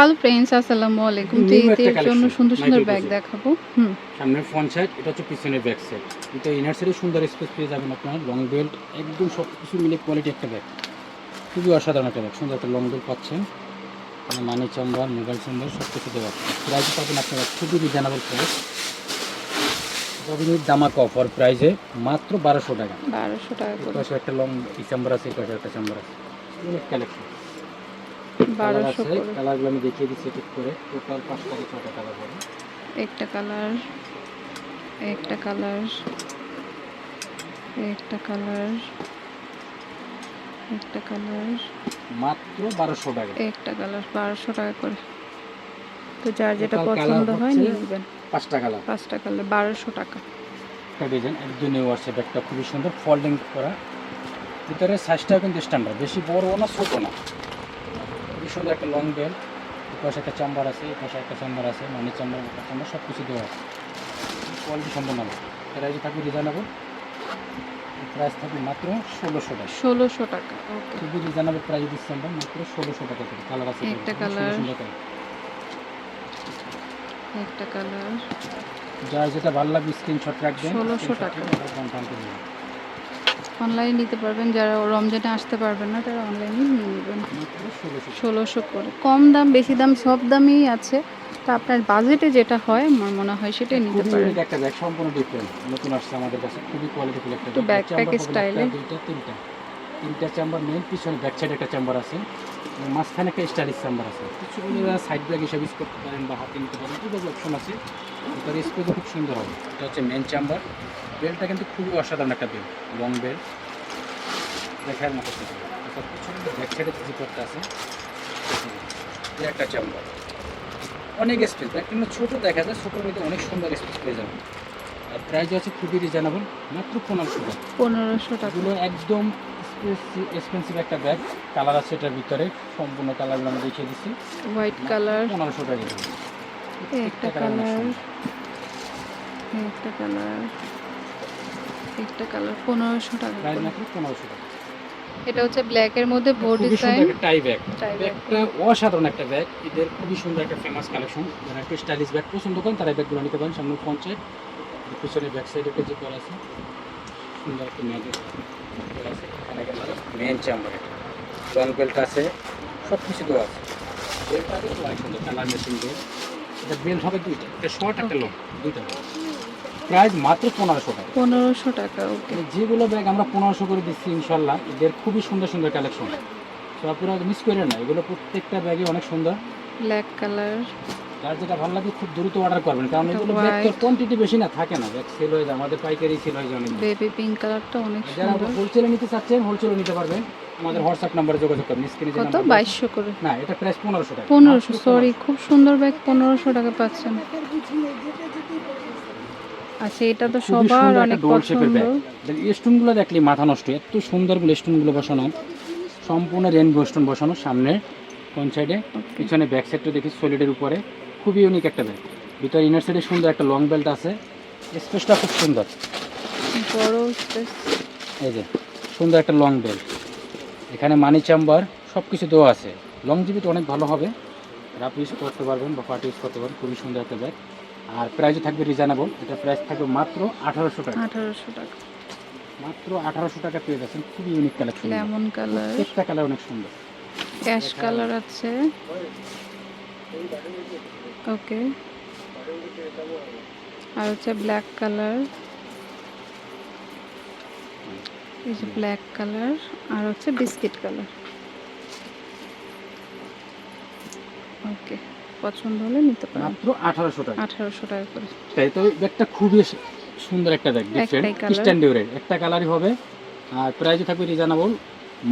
Hello friends আসসালামু আলাইকুম। তো জন্য সুন্দর সুন্দর ব্যাগ দেখাবো। হুম। সামনের ফ্রন্ট সাইড এটা হচ্ছে পিছনের ব্যাক সাইড এটা ইনার সাইডে সুন্দর স্পেস পেয়ে যাবেন আপনার। লং বেল্ট একদম সব কিছু মিলে কোয়ালিটি একটা ব্যাগ খুবই অসাধারণ একটা ব্যাগ সুন্দর একটা লং বেল্ট পাচ্ছেন। মানি চাম্বার মোবাইল চাম্বার সব কিছু দেওয়া আছে। প্রাইস পাবেন আপনারা খুবই রিজনেবল প্রাইস রবিনীর দামাক অফার প্রাইসে মাত্র বারোশো টাকা। বারোশো টাকা একটা লং চাম্বার আছে একটা চাম্বার আছে। অনেক কালেকশন কালার আছে কালারগুলো আমি দেখিয়ে দিচ্ছি ঠিক করে। টোটাল পাঁচটা ছটা কালার হবে। একটা কালার একটা কালার একটা কালার একটা কালার। মাত্র বারোশো টাকা। একটা কালার বারোশো টাকা করে। তো যার যেটা পছন্দ হয় হচ্ছে- নিয়ে নেবেন। পাঁচটা কালার। পাঁচটা কালার বারোশো টাকা। একটা ডিজাইন একদম নিউ আসছে ব্যাগটা খুবই সুন্দর ফোল্ডিং করা। ভিতরে সাইজটাও কিন্তু স্ট্যান্ডার্ড বেশি বড়ও না ছোটো না। সুন্দর একটা লং বেল পাশে একটা চাম্বার আছে পাশে একটা চাম্বার আছে মানি চাম্বার একটা চাম্বার সব কিছু দেওয়া আছে। কোয়ালিটি সম্পূর্ণ প্রাইস থাকবে রিজনেবল প্রাইস থাকবে মাত্র ষোলোশো টাকা। ষোলোশো টাকা খুবই রিজনেবল প্রাইস দিচ্ছি আমরা মাত্র ষোলোশো টাকা করে। কালার আছে একটা colour। একটা কালার যার যেটা ভালো লাগবে স্ক্রিনশট রাখবেন ষোলোশো টাকা। রেখে আবার confirm করে নেবেন। অনলাইনে নিতে পারবেন। যারা রমজানে আসতে পারবেন না তারা অনলাইনে নিয়ে নেবেন। ষোলোশো করে। কম দাম বেশি দাম সব দামই আছে। তা আপনার বাজেটে যেটা হয় আমার মনে হয় সেটাই নিতে পারবেন পারেন। একটা ব্যাগ সম্পূর্ণ ডিফারেন্ট নতুন আসছে আমাদের কাছে। খুবই কোয়ালিটিফুল একটা ব্যাগ backpack স্টাইলে। দুইটা তিনটা। তিনটা চেম্বার মেন পিছনে ব্যাক সাইডে একটা চেম্বার আছে। মাঝখানে একটা স্টাইলিশ চেম্বার আছে। কিছু সাইড ব্যাগ হিসাবে ইউজ করতে পারেন বা হাতে নিতে পারেন দুটো অপশন আছে। তার স্পেসও খুব সুন্দর হবে। এটা হচ্ছে মেন চেম্বার বেলটা কিন্তু খুবই অসাধারণ একটা বেল লং বেল দেখার মতো ব্যাক সাইডে করতে আছে একটা চেম্বার অনেক স্পেস ব্যাগ কিন্তু ছোটো দেখা যায় ছোটোর মধ্যে অনেক সুন্দর স্পেস পেয়ে যাবে আর প্রাইস আছে খুবই রিজনেবল মাত্র পনেরোশো টাকা। পনেরোশো টাকা। একদম এক্সপেন্সিভ একটা ব্যাগ কালার আছে এটার ভিতরে। সম্পূর্ণ কালারগুলো আমি দেখিয়ে দিচ্ছি। হোয়াইট কালার পনেরোশো টাকা একটা কালার একটা কালার একটা কালার পনেরোশো টাকা পনেরোশো টাকা। এটা হচ্ছে ব্ল্যাকের মধ্যে বোর্ড খুবই ডিজাইন একটা টাই ব্যাগ ব্যাগটা অসাধারণ একটা ব্যাগ এদের খুবই সুন্দর একটা ফেমাস কালেকশন যারা একটু স্টাইলিশ ব্যাগ পছন্দ করেন তারা এই ব্যাগগুলো নিতে পারেন। সামনে পঞ্চায়েত পিছনে ব্যাক সাইডে যে করা আছে সুন্দর একটা এখানে মেন চেম্বার লং বেল্ট আছে সব কিছু দেওয়া আছে। কালার মেশিন বেল এটা বেল্ট হবে দুইটা। একটা শর্ট একটা লং দুইটা প্রাইস মাত্র পনেরোশো টাকা। পনেরোশো টাকা ওকে যেগুলো ব্যাগ আমরা পনেরোশো করে দিচ্ছি ইনশাল্লাহ এদের খুবই সুন্দর সুন্দর কালেকশন তো আপনারা মিস করেন না এগুলো প্রত্যেকটা ব্যাগে অনেক সুন্দর। ব্ল্যাক কালার যার যেটা ভালো লাগে খুব দ্রুত অর্ডার করবেন। কারণ এগুলো ব্যাগ তো কোয়ান্টিটি বেশি না থাকে না। ব্যাগ সেল হয়ে যায় আমাদের পাইকারি সেল হয়ে যায় অনেক বেবি পিঙ্ক কালারটা অনেক যারা সুন্দর। হোলসেলে নিতে চাচ্ছেন হোলসেলে নিতে পারবেন। আমাদের হোয়াটসঅ্যাপ নাম্বারে যোগাযোগ করবেন স্ক্রিনে যে কত? নাম্বার বাইশশো করে। না এটা প্রাইস পনেরোশো টাকা। পনেরোশো মাত্র সরি খুব সুন্দর ব্যাগ পনেরোশো টাকা পাচ্ছেন। আচ্ছা এটা তো সবার সুন্দর অনেক পছন্দ। স্টোনগুলো দেখলে মাথা নষ্ট এত সুন্দরগুলো স্টোনগুলো বসানো। সম্পূর্ণ রেনবো স্টোন বসানো সামনে কোন সাইডে পিছনে ব্যাক সাইডটা দেখি সলিডের উপরে। খুবই ইউনিক একটা ব্যাগ ভিতরে ইনার সাইডে সুন্দর একটা লং বেল্ট আছে। স্পেসটা খুব সুন্দর। বড় space। এই যে সুন্দর একটা লং বেল্ট এখানে মানি চাম্বার সব কিছু দেওয়া আছে। লং জিবিটা অনেক ভালো হবে। রাফ ইউজ করতে পারবেন বা পার্টি ইউজ করতে পারবেন। খুবই সুন্দর একটা ব্যাগ আর প্রাইসও থাকবে রিজনেবল এটা প্রাইস থাকবে মাত্র আঠারোশো টাকা। আঠারোশো টাকা। মাত্র আঠারোশো টাকা পেয়ে যাচ্ছেন। খুবই ইউনিক কালেকশন লেমন কালার প্রত্যেকটা কালার অনেক সুন্দর। ক্যাশ কালার আছে। ওকে। আর হচ্ছে ব্ল্যাক কালার এই যে ব্ল্যাক কালার আর হচ্ছে বিস্কিট কালার ওকে পছন্দ হলে নিতে পারেন। মাত্র আঠারোশো টাকা। আঠারোশো টাকা করে। তাই তো ব্যাগটা খুবই সুন্দর একটা ব্যাগ ডিফারেন্ট colour। একটা কালারই হবে। আর প্রাইসও থাকবে রিজনেবল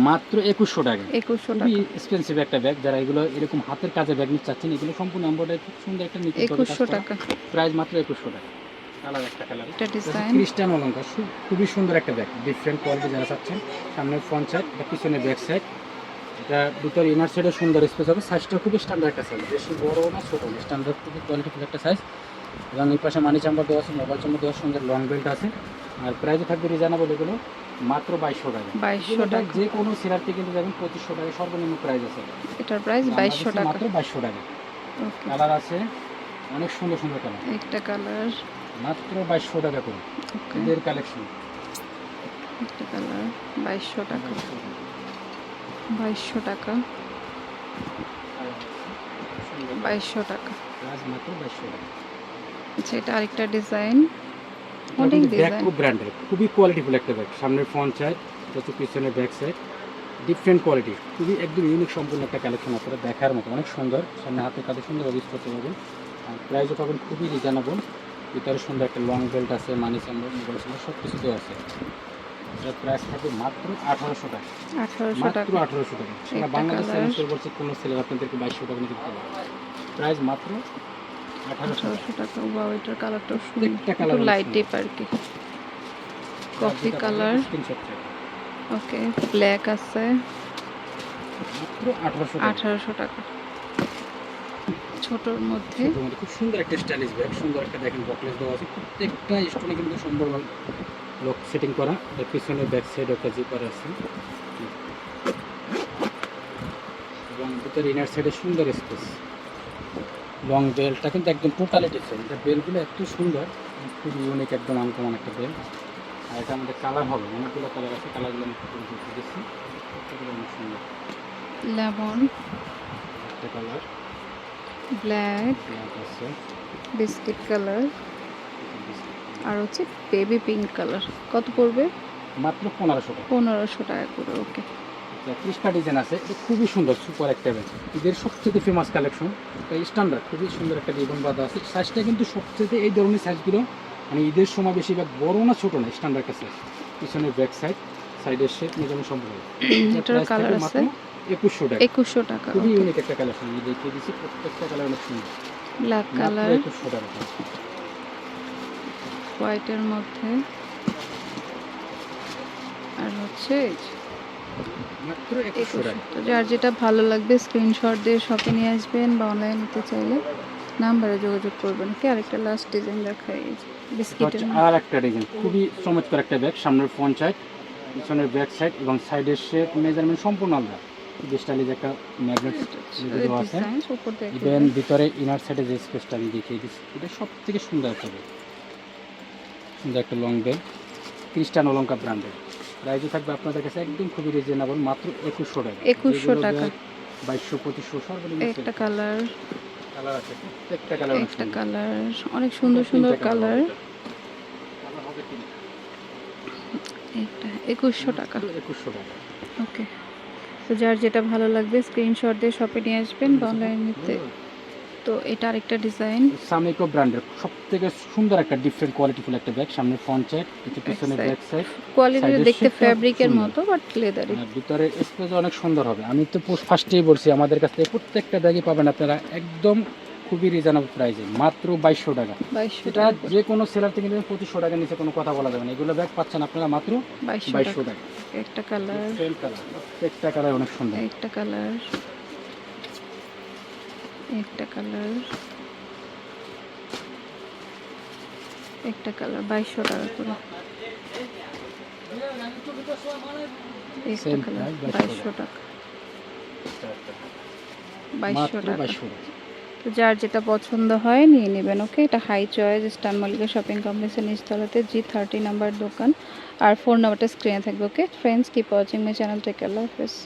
মাত্র একুশশো টাকা। একুশশো খুবই টাকা। এক্সপেন্সিভ একটা ব্যাগ যারা এগুলো এরকম হাতের কাজে ব্যাগ নিতে চাচ্ছেন এগুলো সম্পূর্ণ এম্বয়ডারি খুব সুন্দর একটা নিতে একুশশো টাকা। প্রাইস মাত্র একুশশো টাকা। ক্রিস্টান অলঙ্কার। খুবই সুন্দর একটা ব্যাগ ডিফারেন্ট কোয়ালিটি যারা চাচ্ছেন সামনের ফ্রন্ট সাইড এটা পিছনে ব্যাক সাইড এটা ভিতরে ইনার সাইডে সুন্দর স্পেস হবে। সাইজটা খুবই স্ট্যান্ডার্ড একটা সাইজ বেশি বড় না ছোট স্ট্যান্ডার্ড খুবই কোয়ালিটিফুল একটা সাইজ এবং এই পাশে মানি চাম্বার দেওয়া আছে মোবাইল চাম্বার দেওয়া সঙ্গে লং বেল্ট আছে। আর প্রাইসও থাকবে রিজনেবল এগুলো মাত্র বাইশশো টাকা। বাইশশো টাকা। যে কোনো সিরাপটি কিন্তু যাবেন পঁচিশশো টাকা সর্বনিম্ন প্রাইস আছে। এটার প্রাইস বাইশশো টাকা। মাত্র বাইশশো টাকা। কালার আছে অনেক সুন্দর সুন্দর কালার একটা কালার মাত্র বাইশশো টাকা করে। ঈদের কালেকশন একটা কালার বাইশশো টাকা। বাইশশো টাকা। বাইশশো টাকা। মাত্র বাইশশো টাকা। আচ্ছা এটা আরেকটা ডিজাইন। অনেক ব্যাগ খুব ব্র্যান্ডেড খুবই কোয়ালিটিফুল একটা ব্যাগ সামনের ফ্রন্ট সাইড হচ্ছে পিছনের ব্যাক সাইড ডিফারেন্ট কোয়ালিটি খুবই একদম ইউনিক সম্পূর্ণ একটা কালেকশন আপনারা দেখার মতো। অনেক সুন্দর সামনে হাতে কাজে সুন্দর ইউজ করতে পারবেন। আর প্রাইসও পাবেন খুবই রিজনেবল ভিতরে সুন্দর একটা লং বেল্ট আছে মানি চাম্বার মোবাইল চাম্বার সব কিছুতেও আছে। এটার প্রাইস থাকবে মাত্র আঠারোশো টাকা। মাত্র আঠারোশো টাকা। সারা বাংলাদেশে করছি কোনো সেলার আপনাদেরকে বাইশশো টাকা নিতে পারবে প্রাইস মাত্র আঠারোশো টাকা আঠারোশো টাকা বাবা এটার কালারটাও সুন্দর একটু লাইট ডিপ আর কি। কফি কালার ওকে ব্ল্যাক আছে আঠারোশো টাকা। ছোটোর মধ্যে। মধ্যে খুব সুন্দর একটা স্টাইলিশ ব্যাগ সুন্দর একটা দেখেন বকলেস দেওয়া আছে। প্রত্যেকটা স্টোনে কিন্তু সুন্দর লক সেটিং করা। এর পিছনে ব্যাক সাইড একটা জিপার আছে। এবং ভিতরে ইনার সাইডে সুন্দর স্পেস লং বেলটা কিন্তু একদম টোটালি ডিফারেন্ট এটা বেলগুলো এত সুন্দর খুব ইউনিক একদম আনকমন একটা বেল। আর এটা আমাদের কালার হবে অনেকগুলো কালার আছে কালারগুলো আমি একটু দেখে দিচ্ছি। অনেক সুন্দর। লেমন একটা কালার ব্ল্যাক ব্ল্যাক আছে। বিস্কিট কালার আর হচ্ছে বেবি পিঙ্ক কালার কত পড়বে? মাত্র পনেরোশো টাকা। পনেরোশো টাকা করে ওকে ত্রিশটা ডিজাইন আছে। এটা খুবই সুন্দর সুপার একটা ব্যাগ এদের সবচেয়ে ফেমাস কালেকশন স্ট্যান্ডার্ড খুবই সুন্দর একটা রিবন বাঁধা আছে। সাইজটা কিন্তু সবচেয়ে এই ধরনের সাইজগুলো মানে ঈদের সময় বেশিরভাগ বড় না ছোট না স্ট্যান্ডার্ড সাইজ পিছনের ব্যাক সাইড সাইডের শেপ মেজানো এটার কালার একুশশো টাকা। একুশশো টাকা খুবই ইউনিক একটা কালেকশন আমি দেখিয়ে দিচ্ছি প্রত্যেকটা কালার অনেক সুন্দর। ব্ল্যাক কালার একুশশো টাকা। হোয়াইটের মধ্যে। আর হচ্ছে যে তো যার যেটা ভালো লাগবে স্ক্রিনশট দিয়ে শপে নিয়ে আসবেন বা অনলাইন নিতে চাইলে নাম্বারে যোগাযোগ করবেন। কি আরেকটা লাস্ট ডিজাইন দেখাই। এই বিস্কিটের আর একটা ডিজাইন খুবই চমৎকার একটা ব্যাগ সামনের ফ্রন্ট সাইড পিছনের ব্যাক সাইড এবং সাইডের শেপ মেজারমেন্ট সম্পূর্ণ আলাদা। স্টাইলিজ একটা ম্যাগনেট দেওয়া আছে। ইভেন ভিতরে ইনার সাইডে যে স্পেসটা আমি দেখিয়ে দিচ্ছি এটা সব থেকে সুন্দর একটা ব্যাগ সুন্দর একটা লং ব্যাগ খ্রিস্টান অলঙ্কা ব্র্যান্ডের প্রাইসও থাকবে আপনাদের কাছে একদম খুবই রিজনেবল মাত্র একুশশো টাকা। 2100 টাকা। বাইশশো পঁচিশশো সর্বনিম্ন একটা কালার। কালার আছে প্রত্যেকটা কালার একটা কালার অনেক সুন্দর সুন্দর কালার একটা একুশশো টাকা। একুশশো টাকা। ওকে। তো যার যেটা ভালো লাগবে স্ক্রিনশট দিয়ে শপে নিয়ে আসবেন বা অনলাইন নিতে। তো এটা আরেকটা ডিজাইন সামিকো ব্র্যান্ডের সব থেকে সুন্দর একটা ডিফারেন্ট কোয়ালিটিফুল একটা ব্যাগ সামনে ফ্রন্ট সাইড কিছু পিছনে। ব্যাক সাইড কোয়ালিটি দেখতে ফ্যাব্রিকের মতো বাট লেদারি ভিতরে স্পেস অনেক সুন্দর হবে। আমি তো ফার্স্টেই বলছি আমাদের কাছ প্রত্যেকটা ব্যাগই পাবেন আপনারা একদম খুবই রিজনেবল প্রাইসে মাত্র বাইশশো টাকা। এটা যে কোনো সেলার থেকে নেবেন পঁচিশশো টাকার নিচে কোনো কথা বলা যাবে না। এগুলো ব্যাগ পাচ্ছেন আপনারা মাত্র বাইশশো টাকা। একটা কালার কালার প্রত্যেকটা কালার অনেক সুন্দর। একটা কালার একটা কালার। একটা কালার বাইশশো টাকা করে। একটা Same কালার বাইশশো টাকা। টাকা। বাইশশো টাকা। তো যার যেটা পছন্দ হয় নিয়ে নেবেন ওকে? এটা হাই চয়েস স্টান মল্লিকা শপিং কমপ্লেক্সের নিচতলাতে জি থার্টি নাম্বার দোকান। আর ফোন নাম্বারটা স্ক্রিনে থাকবে okay? Friends keep watching my channel take আল্লাহ হাফেজ